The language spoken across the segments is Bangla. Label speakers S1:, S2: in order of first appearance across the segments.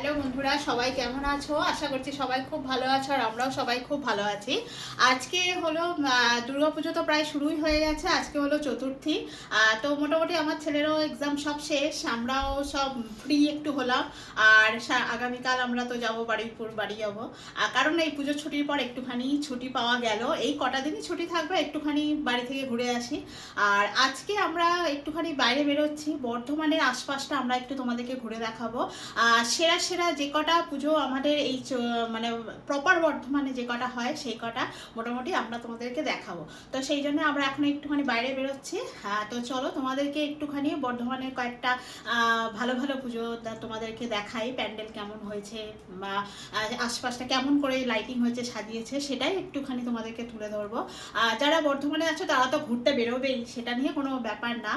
S1: হ্যালো বন্ধুরা, সবাই কেমন আছো? আশা করছি সবাই খুব ভালো আছো আর আমরাও সবাই খুব ভালো আছি। আজকে হলো দুর্গা পুজো তো প্রায় শুরুই হয়ে গেছে, আজকে হলো চতুর্থী। তো মোটামুটি আমার ছেলেরও এক্সাম সব শেষ, আমরাও সব ফ্রি একটু হলাম। আর আগামীকাল আমরা তো যাব বাড়িপুর, বাড়ি যাব। আর কারণ এই পুজোর ছুটির পর একটুখানি ছুটি পাওয়া গেল। এই কটা দিনই ছুটি থাকবে, একটুখানি বাড়ি থেকে ঘুরে আসি। আর আজকে আমরা একটুখানি বাইরে বেরোচ্ছি, বর্ধমানের আশপাশটা আমরা একটু তোমাদেরকে ঘুরে দেখাবো। সেরা সেরা যে কটা পুজো আমাদের এই মানে প্রপার বর্ধমানে যে কটা হয়, সেই কটা মোটামুটি আমরা তোমাদেরকে দেখাবো। তো সেই জন্য আমরা এখন একটুখানি বাইরে বেরোচ্ছি। হ্যাঁ তো চলো তোমাদেরকে একটুখানি বর্ধমানের কয়েকটা ভালো ভালো পুজো তোমাদেরকে দেখাই। প্যান্ডেল কেমন হয়েছে বা আশপাশটা কেমন করে লাইটিং হয়েছে, সাজিয়েছে, সেটাই একটুখানি তোমাদেরকে তুলে ধরবো। যারা বর্ধমানে আছো, তারা তো ঘুরতে বেরোবেই, সেটা নিয়ে কোনো ব্যাপার না।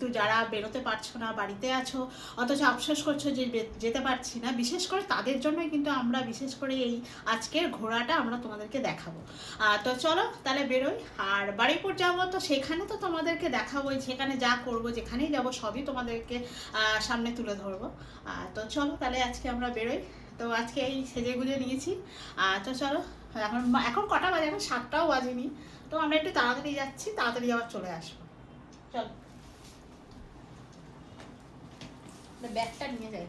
S1: তো যারা বেরোতে পারছ না, বাড়িতে আছো, অথচ আফসোস করছ যে যেতে পারছি না বিশেষ করে তাদের জন্যই কিন্তু আমরা বিশেষ করে এই আজকের ঘোরাটা আমরা তোমাদেরকে দেখাবো। তো চলো তাহলে বেরোই। আর বাড়িপুর যাব তো সেখানে তো তোমাদেরকে দেখাবোই, সেখানে যা করব, যেখানেই যাব সবই তোমাদেরকে সামনে তুলে ধরবো। তো চলো তাহলে আজকে আমরা বেরোই। তো আজকে এই সেজে গুজে নিয়েছি তো চলো, এখন এখন কটা বাজে? এখন সাতটাও বাজেনি। তো আমরা একটু তাড়াতাড়ি যাচ্ছি, তাড়াতাড়ি আবার চলে আসব। চলো। ব্যাগটা নিয়ে যাই।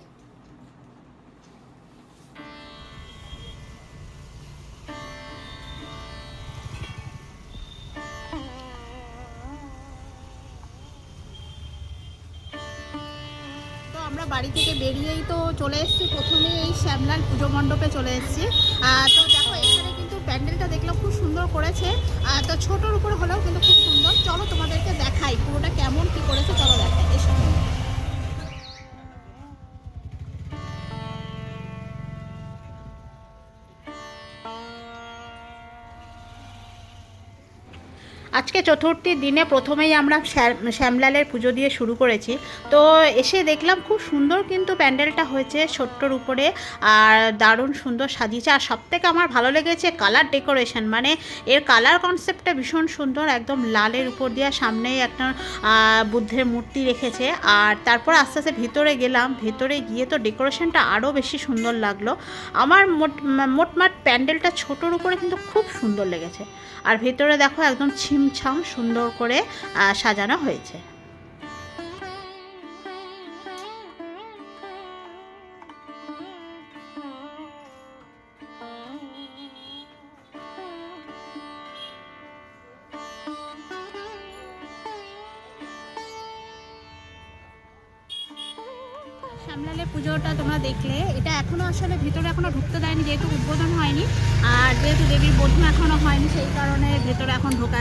S1: আমরা বাড়ি থেকে বেরিয়েই তো চলে এসেছি। প্রথমে এই শ্যামলাল পুজো মণ্ডপে চলে এসেছি। তো দেখো, এখানে কিন্তু প্যান্ডেলটা দেখলাম খুব সুন্দর করেছে। তো ছোটোর উপরে হলেও কিন্তু খুব সুন্দর। চলো তোমাদেরকে দেখাই পুরোটা কেমন কি করেছে, চলো দেখাই। এসো। আজকে চতুর্থীর দিনে প্রথমেই আমরা শ্যাম- শ্যামলালের পুজো দিয়ে শুরু করেছি। তো এসে দেখলাম খুব সুন্দর কিন্তু প্যান্ডেলটা হয়েছে ছোট্টর উপরে আর দারুণ সুন্দর সাজিয়েছে। আর সবথেকে আমার ভালো লেগেছে কালার ডেকোরেশন মানে এর কালার কনসেপ্টটা ভীষণ সুন্দর, একদম লালের উপর দিয়ে সামনেই একটা বুদ্ধের মূর্তি রেখেছে। আর তারপর আস্তে আস্তে ভিতরে গেলাম, ভেতরে গিয়ে তো ডেকোরেশনটা আরও বেশি সুন্দর লাগল। আমার মোট, মোটমাট প্যান্ডেলটা ছোটোর উপরে কিন্তু খুব সুন্দর লেগেছে। আর ভেতরে দেখো একদম ছিমছাম সুন্দর করে সাজানো হয়েছে। শ্যামলালের পুজোটা তোমরা দেখলে। এটা এখনও আসলে ভিতরে এখনও ঢুকতে দেয়নি, যেহেতু উদ্বোধন হয়নি। আর যেহেতু দেবীর বোধন এখনও হয়নি, সেই কারণে ভেতরে এখন ঢোকা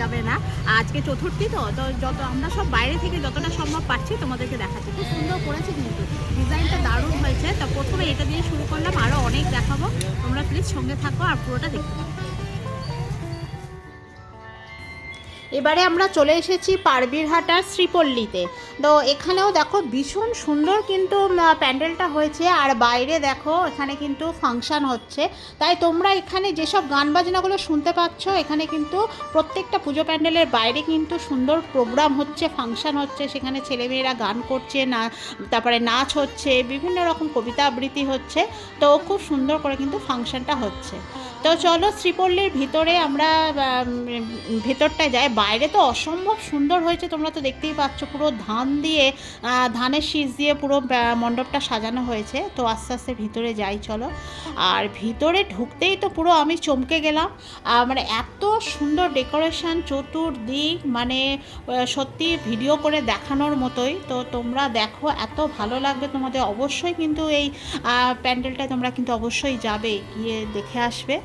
S1: যাবে না। আজকে চতুর্থী তো তো যত আমরা সব বাইরে থেকে যতটা সম্ভব পাচ্ছি তোমাদেরকে দেখাচ্ছি। খুব সুন্দর করেছে কিন্তু। ডিজাইনটা দারুণ হয়েছে। তা প্রথমে এটা দিয়ে শুরু করলাম আরও অনেক দেখাবো। তোমরা প্লিজ সঙ্গে থাকো আর পুরোটা দেখতে এবারে আমরা চলে এসেছি পারবিরহাটার শ্রীপল্লীতে। তো এখানেও দেখো ভীষণ সুন্দর কিন্তু প্যান্ডেলটা হয়েছে। আর বাইরে দেখো এখানে কিন্তু ফাংশান হচ্ছে। তাই তোমরা এখানে যেসব গান বাজনাগুলো শুনতে পাচ্ছ, এখানে কিন্তু প্রত্যেকটা পুজো প্যান্ডেলের বাইরে কিন্তু সুন্দর প্রোগ্রাম হচ্ছে, ফাংশান হচ্ছে। সেখানে ছেলেমেয়েরা গান করছে, না, তারপরে নাচ হচ্ছে, বিভিন্ন রকম কবিতা আবৃত্তি হচ্ছে। তো খুব সুন্দর করে কিন্তু ফাংশনটা হচ্ছে। তো চলো শ্রীপল্লীর ভিতরে আমরা ভেতরটায় যাই। বাইরে তো অসম্ভব সুন্দর হয়েছে তোমরা তো দেখতেই পাচ্ছ পুরো ধান দিয়ে ধানের শীষ দিয়ে পুরো মণ্ডপটা সাজানো হয়েছে। তো আস্তে আস্তে ভিতরে যাই চলো। আর ভিতরে ঢুকতেই তো পুরো আমি চমকে গেলাম। মানে এত সুন্দর ডেকোরেশন চতুর্দিক মানে সত্যি ভিডিও করে দেখানোর মতোই। তো তোমরা দেখো এত ভালো লাগবে তোমাদের। অবশ্যই কিন্তু এই আহ, প্যান্ডেলটায় তোমরা কিন্তু অবশ্যই যাবে গিয়ে দেখে আসবে।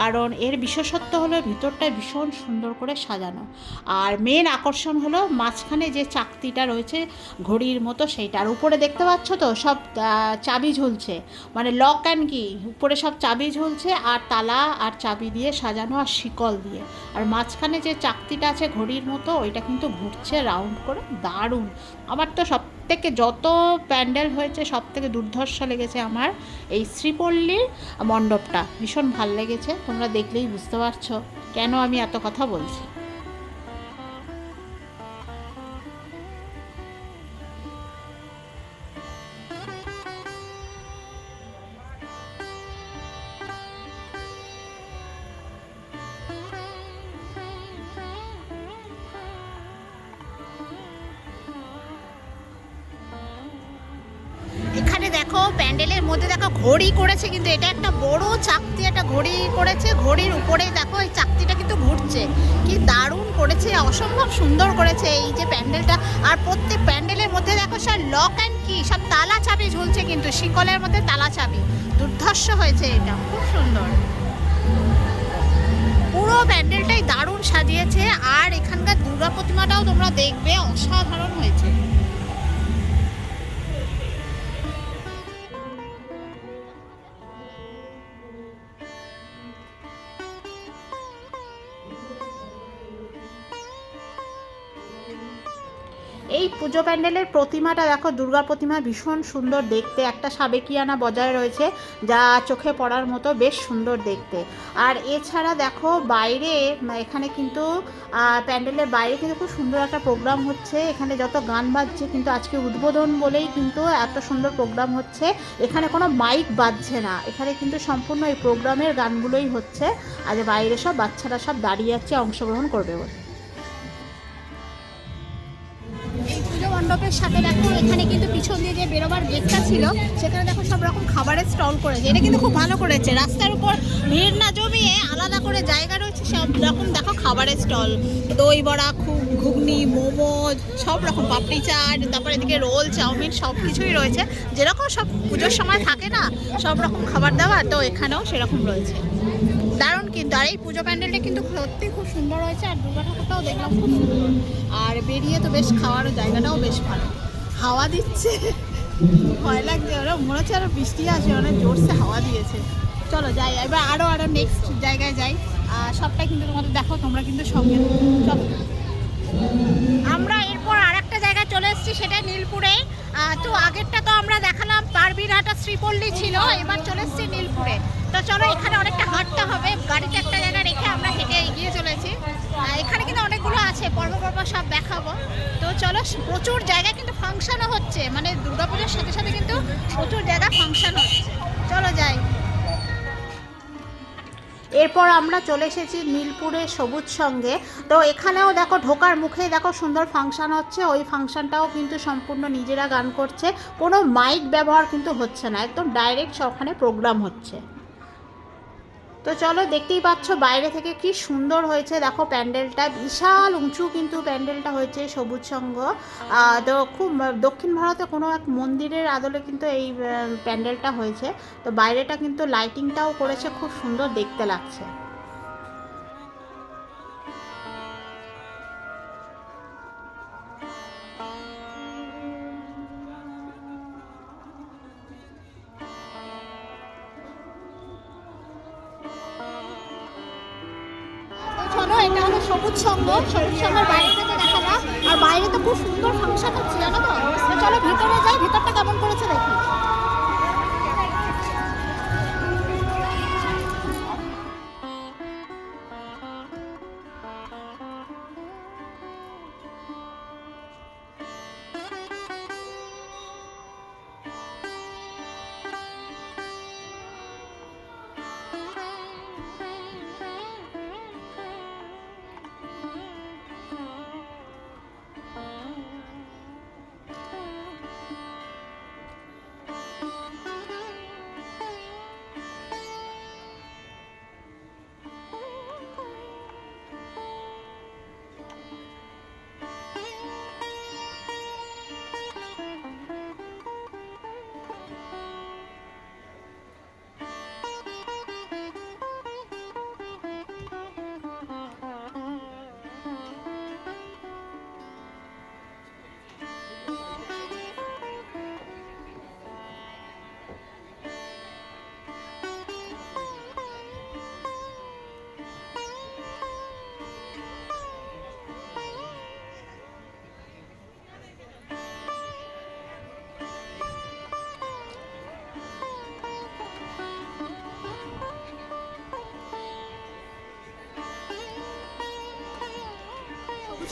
S1: কারণ এর বিশেষত্ব হলো ভিতরটা ভীষণ সুন্দর করে সাজানো। আর মেন আকর্ষণ হলো মাঝখানে যে চাকতিটা রয়েছে ঘড়ির মতো সেইটা। আর উপরে দেখতে পাচ্ছ তো সব চাবি ঝুলছে। মানে লক অ্যান্ড কি উপরে সব চাবি ঝুলছে আর তালা আর চাবি দিয়ে সাজানো আর শিকল দিয়ে। আর মাঝখানে যে চাকতিটা আছে ঘড়ির মতো, ওইটা কিন্তু ঘুরছে রাউন্ড করে। দারুণ। আমার তো সব থেকে যত প্যান্ডেল হয়েছে সব থেকে দুর্ধর্ষ লেগেছে আমার এই শ্রীপল্লীর মণ্ডপটা। ভীষণ ভালো লেগেছে। তোমরা দেখলেই বুঝতে পারছ কেন আমি এত কথা বলছি। প্যান্ডেলের মধ্যে দেখো ঘড়ি করেছে, কিন্তু এটা একটা বড় চাকতি, একটা ঘড়ি করেছে। ঘড়ির উপরে দেখো এই চাকতিটা কিন্তু ঘুরছে। কি দারুণ করেছে, অসম্ভব সুন্দর করেছে এই যে প্যান্ডেলটা। আর প্রত্যেক প্যান্ডেলের মধ্যে দেখো সব লক অ্যান্ড কি, সব তালা চাবি ঝুলছে কিন্তু, শিকলের মধ্যে তালা চাবি। দুর্ধর্ষ হয়েছে এটা, খুব সুন্দর। পুরো প্যান্ডেলটাই দারুণ সাজিয়েছে, আর এখানকার দুর্গা প্রতিমাটাও তোমরা দেখবে, অসাধারণ হয়েছে। এই পুজো প্যান্ডেলের প্রতিমাটা দেখো দুর্গা প্রতিমা ভীষণ সুন্দর দেখতে। একটা সাবেকিয়ানা বজায় রয়েছে, যা চোখে পড়ার মতো বেশ সুন্দর দেখতে। আর এছাড়া দেখো, বাইরে এখানে কিন্তু প্যান্ডেলের বাইরে কিন্তু খুব সুন্দর একটা প্রোগ্রাম হচ্ছে। এখানে যত গান বাজছে, কিন্তু আজকে উদ্বোধন বলেই কিন্তু এত সুন্দর প্রোগ্রাম হচ্ছে। এখানে কোনো মাইক বাজছে না। এখানে কিন্তু সম্পূর্ণ এই প্রোগ্রামের গানগুলোই হচ্ছে। আর বাইরে সব বাচ্চারা সব দাঁড়িয়ে আছে, অংশগ্রহণ করবে বলে। মণ্ডপের সাথে দেখো এখানে কিন্তু পিছন দিয়ে যে বেরোবার গেটটা ছিল, সেখানে দেখো সব রকম খাবারের স্টল করেছে। এটা কিন্তু খুব ভালো করেছে। রাস্তার উপর ভিড় না জমিয়ে আলাদা করে জায়গা রয়েছে, সব রকম দেখো খাবারের স্টল। দই বড়া, খুব ঘুগনি, মোমো, সব রকম পাপড়ি চাট, তারপরে এদিকে রোল, চাউমিন সব কিছুই রয়েছে। যেরকম সব পুজোর সময় থাকে না, সব রকম খাবার দাবার, তো এখানেও সেরকম রয়েছে। কিন্তু আর এই পুজো প্যান্ডেলটা কিন্তু সত্যি খুব সুন্দর হয়েছে, আর দুর্গা ঠাকুরটাও দেখলাম খুব সুন্দর। আর বেরিয়ে তো বেশ খাওয়ার জায়গাটাও বেশ ভালো। হাওয়া দিচ্ছে। ভয় লাগছে, ওরা মনে হচ্ছে আরও বৃষ্টি আসে অনেক জোরসে হাওয়া দিয়েছে। চলো যাই, এবার আরও আরও নেক্সট জায়গায় যাই। সবটাই কিন্তু তোমাদের দেখো তোমরা কিন্তু সঙ্গে। চলো। আমরা এরপর আর একটা জায়গায় চলে এসেছি, সেটা নীলপুরে। তো আগেরটা তো আমরা দেখালাম পারবিরহাটা শ্রীপল্লী ছিল, এবার চলে এসেছি নীলপুরে। তো চলো, এখানে অনেকটা হাঁটতে হবে। গাড়িতে একটা জায়গায় রেখে আমরা হেঁটে এগিয়ে চলেছি। এখানে কিন্তু অনেকগুলো আছে, পর্ব পর্ব সব দেখাবো। তো চলো, প্রচুর জায়গায় কিন্তু ফাংশনও হচ্ছে। মানে দুর্গাপুজোর সাথে সাথে কিন্তু প্রচুর জায়গা ফাংশন হচ্ছে। চলো যাই। এরপর আমরা চলে এসেছি নীলপুরে সবুজ সঙ্গে। তো এখানেও দেখো ঢোকার মুখে দেখো সুন্দর ফাংশন হচ্ছে। ওই ফাংশনটাও কিন্তু সম্পূর্ণ নিজেরা গান করছে। কোনো মাইক ব্যবহার কিন্তু হচ্ছে না। একদম ডাইরেক্ট ওখানে প্রোগ্রাম হচ্ছে। তো চলো দেখতেই পাচ্ছ বাইরে থেকে কি সুন্দর হয়েছে। দেখো প্যান্ডেলটা, বিশাল উঁচু কিন্তু প্যান্ডেলটা হয়েছে সবুজ সঙ্গ তো খুব দক্ষিণ ভারতে কোনো এক মন্দিরের আদলে কিন্তু এই প্যান্ডেলটা হয়েছে। তো বাইরেটা কিন্তু লাইটিংটাও করেছে, খুব সুন্দর দেখতে লাগছে। সঙ্গ সবুজ সঙ্গের বাইরে থেকে দেখালাম আর বাইরে তো খুব সুন্দর ফাংশন হচ্ছে জানো তো চলো ভিতরে যাই, ভিতরটা কেমন করেছে দেখি।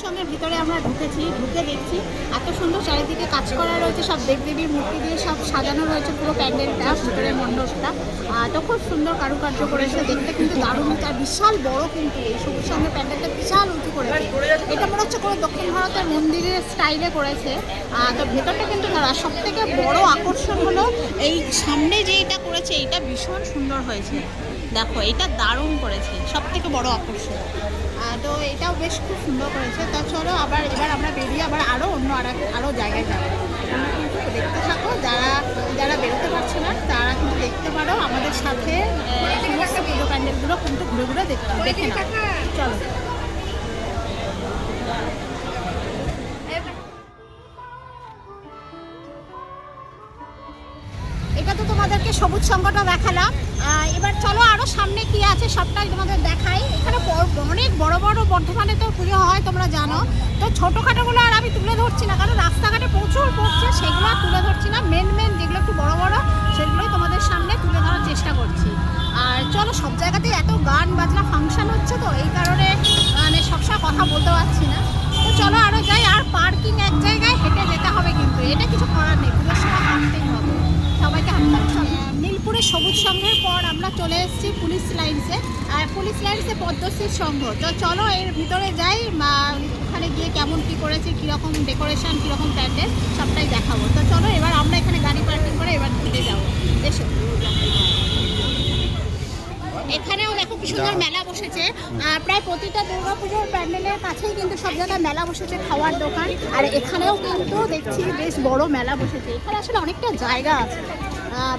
S1: সঙ্গের ভিতরে আমরা ঢুকেছি, ঢুকে দেখছি। এত সুন্দর চারিদিকে কাজ করা রয়েছে, সব দেবদেবীর মূর্তি দিয়ে সব সাজানো রয়েছে পুরো প্যান্ডেলটা, ভিতরের মণ্ডপটা। তো খুব সুন্দর কারুকার্য করেছে, দেখতে কিন্তু দারুণ, আর বিশাল বড় কিন্তু এই সবুজ সঙ্গের প্যান্ডেলটা বিশাল উঁচু করেছে। এটা মনে হচ্ছে কোনো দক্ষিণ ভারতের মন্দিরের স্টাইলে করেছে। তো ভেতরটা কিন্তু সব থেকে বড় আকর্ষণ হলো, এই সামনে যে এটা করেছে এটা ভীষণ সুন্দর হয়েছে। দেখো, এটা দারুণ করেছে সব থেকে বড় আকর্ষণ। তো এটাও বেশ খুব সুন্দর করেছে। তা চলো আবার এবার আমরা বেরিয়ে আবার আরও অন্য আর আরও জায়গায় যাব। কিন্তু দেখতে থাকো, যারা যারা বেরোতে পারছে না, তারা কিন্তু দেখতে পারো আমাদের সাথে সমস্ত পুজো প্যান্ডেলগুলো কিন্তু ঘুরে ঘুরে দেখতে দেখে না? চলো। আছে সবটাই তোমাদের দেখাই। এখানে অনেক বড় বড় বর্ধমানে তো পুজো হয়, তোমরা জানো। তো ছোটোখাটোগুলো আর আমি তুলে ধরছি না, কারণ রাস্তাঘাটে প্রচুর পড়ছে, সেগুলো তুলে ধরছি না। মেন মেন যেগুলো একটু বড় বড়, সেগুলোই তোমাদের সামনে তুলে ধরার চেষ্টা করছি। আর চলো, সব জায়গাতেই এত গান বাজনা ফাংশান হচ্ছে তো, এই কারণে মানে সবসময় কথা বলতে পারছি না। তো চলো আরও যাই, আর পার্কিং এক জায়গায় হেঁটে যেতে হবে কিন্তু, এটা কিছু করার নেই, পুজোর সময় হাঁটতেই হবে। সবাইকে হাঁটতে হবে। নীলপুরে সবুজ সংঘের পর আমরা চলে এসেছি পুলিশ লাইন্সে। আর পুলিশ লাইন্সে পদ্মশ্রীর সংঘ। তো চলো এর ভিতরে যাই বা ওখানে গিয়ে কেমন কি করেছে কীরকম ডেকোরেশন কীরকম প্যান্ডেল সবটাই দেখাবো। তো চলো এবার আমরা এখানে গাড়ি পার্কিং করে এবার ঘুরে যাব। এসো। এখানেও দেখো কি সুন্দর মেলা বসেছে। প্রায় প্রতিটা দুর্গাপুজোর প্যান্ডেলের কাছেই কিন্তু সব জায়গায় মেলা বসেছে খাওয়ার দোকান। আর এখানেও কিন্তু দেখছি বেশ বড় মেলা বসেছে। এখানে আসলে অনেকটা জায়গা আছে।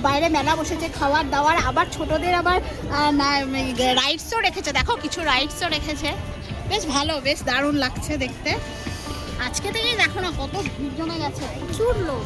S1: বাইরে মেলা বসেছে, খাওয়ার দাওয়ার। আবার ছোটদের আবার রাইডসও রেখেছে। দেখো, কিছু রাইডসও রেখেছে। বেশ ভালো, বেশ দারুণ লাগছে দেখতে। আজকে থেকেই দেখো না, কত ভিড় জমে গেছে, প্রচুর লোক।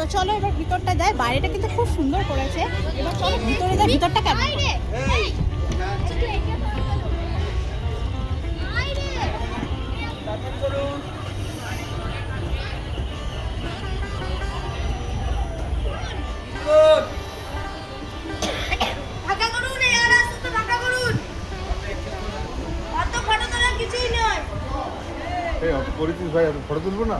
S1: তো চলো এবার ভিতরটা যায় বাইরেটা কিন্তু খুব সুন্দর করেছে। এবার চলো ভিতরে যাই। ভিতরটা কেমন?
S2: কিছুই নয়।
S3: ভাই ফটো তুলবো না?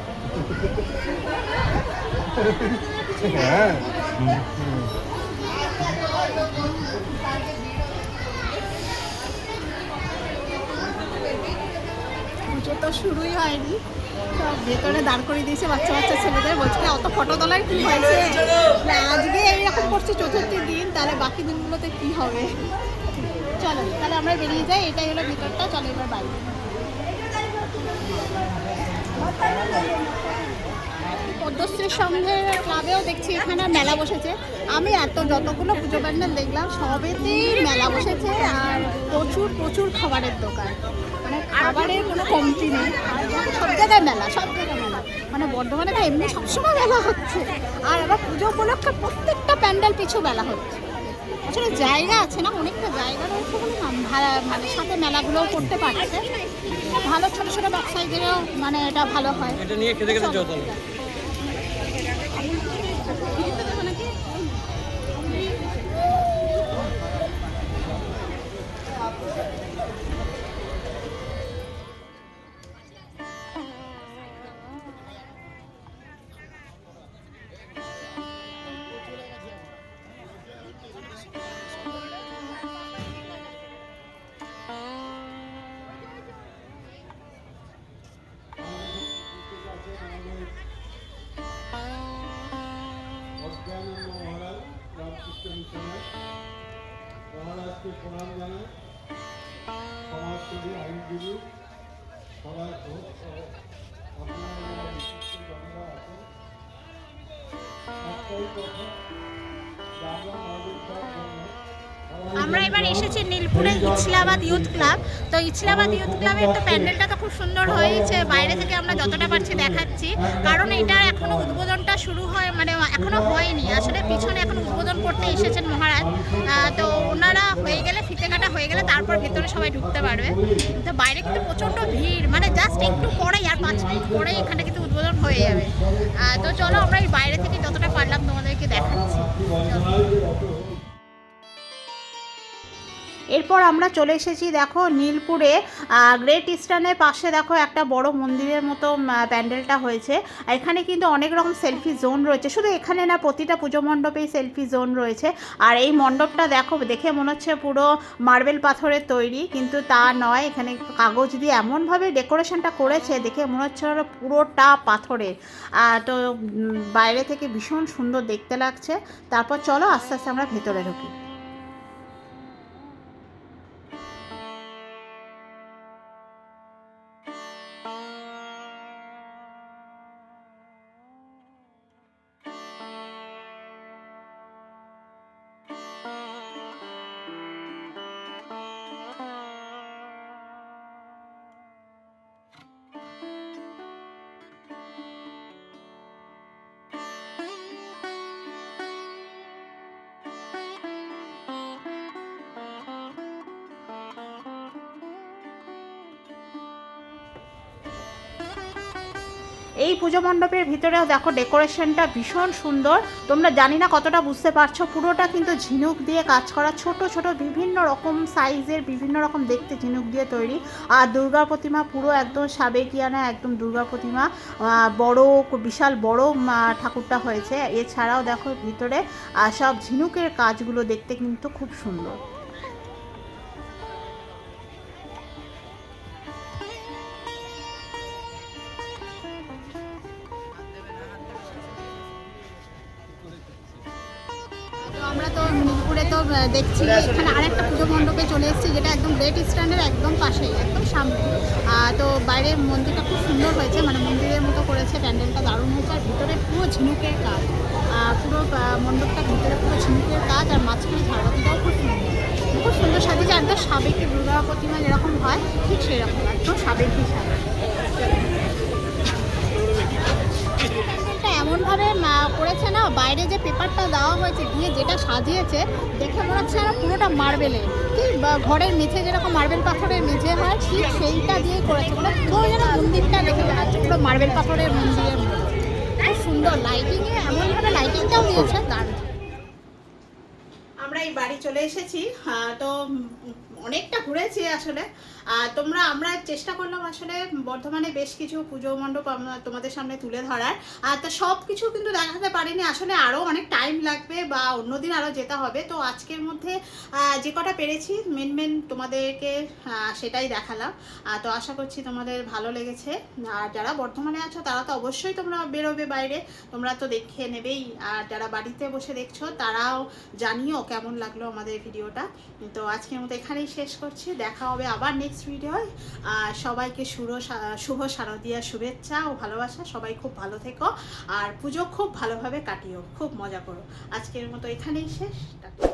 S3: হ্যাঁ
S1: পুজো তো শুরুই হয়নি। সব ভেতরে দাঁড় করে দিয়েছে বাচ্চা বাচ্চা ছেলেদের। বলছে অত ফটো তোলার কি হয়েছে? আজকে এইরকম করছে চতুর্থী দিন, তাহলে বাকি দিনগুলোতে কি হবে? চলো, তাহলে আমরা বেরিয়ে যাই, এটাই হলো ভিতরটা, চলো এবার বাইরে পদ্মশ্রী সংঘের ক্লাবেও দেখছি এখানে মেলা বসেছে। আমি এত যতগুলো পুজো প্যান্ডেল দেখলাম সবেতেই মেলা বসেছে আর প্রচুর প্রচুর খাবারের দোকান। মানে খাবারের কোনো কমতি নেই। সব জায়গায় মেলা সব জায়গায় মেলা। মানে বর্ধমানে তো এমনি সবসময় মেলা হচ্ছে। আর আবার পুজো উপলক্ষে প্রত্যেকটা প্যান্ডেল পিছু মেলা হচ্ছে। আসলে জায়গা আছে না অনেকটা জায়গা রয়েছে বলে না ভাড়া- মানে সাথে মেলাগুলোও করতে পারছে। ভালো ছোটো ছোটো ব্যবসায়ীদেরও মানে এটা ভালো হয়।
S4: এটা নিয়ে খেতে খেতে
S3: মহারাজকে প্রণাম জানাই। সমাজসেবী আইনজীবী সবাই আপনারা আছেন একটাই কথা জন্য
S1: আমরা এবার এসেছি নীলপুরে ইছলাবাদ ইউথ ক্লাব। তো ইছলাবাদ ইউথ ক্লাবের তো প্যান্ডেলটা তো খুব সুন্দর হয়েছে। বাইরে থেকে আমরা যতটা পারছি দেখাচ্ছি। কারণ এটার এখনও উদ্বোধনটা শুরু হয় মানে এখনও হয়নি। আসলে পিছনে এখন উদ্বোধন করতে এসেছেন মহারাজ। তো ওনারা হয়ে গেলে ফিতে কাটা হয়ে গেলে তারপর ভেতরে সবাই ঢুকতে পারবে। তো বাইরে কিন্তু প্রচণ্ড ভিড়। মানে জাস্ট একটু পরেই, আর পাঁচ মিনিট পরেই এখানে কিন্তু উদ্বোধন হয়ে যাবে। তো চলো আমরা এই বাইরে থেকে যতটা পারলাম এরপর আমরা চলে এসেছি, দেখো, নীলপুরে গ্রেট ইস্টার্নের পাশে, দেখো, একটা বড় মন্দিরের মতো প্যান্ডেলটা হয়েছে। এখানে কিন্তু অনেক রকম সেলফি জোন রয়েছে। শুধু এখানে না, প্রতিটা পুজো মণ্ডপেই সেলফি জোন রয়েছে। আর এই মণ্ডপটা, দেখো, দেখে মনে হচ্ছে পুরো মার্বেল পাথরের তৈরি, কিন্তু তা নয়, এখানে কাগজ দিয়ে এমনভাবে ডেকোরেশনটা করেছে, দেখে মনে হচ্ছে পুরোটা পাথরের। তো বাইরে থেকে ভীষণ সুন্দর দেখতে লাগছে। তারপর চলো, আস্তে আস্তে আমরা ভেতরে ঢুকি। এই পুজো মণ্ডপের ভিতরেও দেখো ডেকোরেশনটা ভীষণ সুন্দর। তোমরা জানি না কতটা বুঝতে পারছ, পুরোটা কিন্তু ঝিনুক দিয়ে কাজ করা। ছোট ছোট বিভিন্ন রকম সাইজের বিভিন্ন রকম দেখতে ঝিনুক দিয়ে তৈরি। আর দুর্গা প্রতিমা পুরো একদম সাবেকিয়ানা, একদম দুর্গা প্রতিমা। বড়, বিশাল বড় ঠাকুরটা হয়েছে। এছাড়াও দেখো ভিতরে সব ঝিনুকের কাজগুলো দেখতে কিন্তু খুব সুন্দর।
S4: আমরা তো নীলপুরে তো দেখছি এখানে আরেকটা পুজো মণ্ডপে চলে এসেছি, যেটা একদম গ্রেট স্ট্যান্ডের একদম পাশেই, একদম সামনে। তো বাইরের মন্দিরটা খুব সুন্দর হয়েছে মানে মন্দিরের মতো করেছে, প্যান্ডেলটা দারুণ হয়েছে, আর ভিতরে পুরো ঝিনুকের কাজ। পুরো মণ্ডপটার ভিতরে পুরো ঝিনুকের কাজ, আর মাঝখানে ঝাড়বাতিটাও খুব সুন্দর। খুব সুন্দর সাজিয়েছে, একদম সাবেকি দুর্গা প্রতিমা যেরকম হয়, ঠিক সেরকম, একদম সাবেকি সাজা এমনভাবে করেছে না, বাইরে যে পেপারটা দেওয়া হয়েছে দিয়ে যেটা সাজিয়েছে, দেখে মনে হচ্ছে যেন পুরোটা মার্বেলের কি ঘরের মেঝে যেরকম মার্বেল পাথরের মেঝে হয়, ঠিক সেইটা দিয়ে করেছে। মানে পুরো যেন মন্দিরটা দেখে মনে হচ্ছে পুরো মার্বেল পাথরের মন্দিরের খুব সুন্দর লাইটিংয়ে এমনভাবে লাইটিংটাও দিয়েছে, দারুণ।
S1: আমরা এই বাড়ি চলে এসেছি। তো অনেকটা ঘুরেছি আসলে। তোমরা, আমরা চেষ্টা করলাম আসলে বর্ধমানে বেশ কিছু পুজো মণ্ডপ তোমাদের সামনে তুলে ধরার। আর তা সব কিছু কিন্তু দেখাতে পারিনি। আসলে আরও অনেক টাইম লাগবে বা অন্যদিন আরও যেতে হবে। তো আজকের মধ্যে যে কটা পেরেছি মেন মেন তোমাদেরকে সেটাই দেখালাম। তো আশা করছি তোমাদের ভালো লেগেছে। আর যারা বর্ধমানে আছো, তারা তো অবশ্যই তোমরা বেরোবে বাইরে। তোমরা তো দেখে নেবেই। আর যারা বাড়িতে বসে দেখছ, তারাও জানিও কেমন লাগল আমাদের ভিডিওটা। তো আজকের মতো এখানেই শেষ করছি। দেখা হবে আবার নেক্সট ভিডিওয় আর সবাইকে শুভ শুভ শারদীয়া শুভেচ্ছা ও ভালোবাসা। সবাই খুব ভালো থেকো। আর পুজো খুব ভালোভাবে কাটিও। খুব মজা করো। আজকের মতো এখানেই শেষ। টাটা।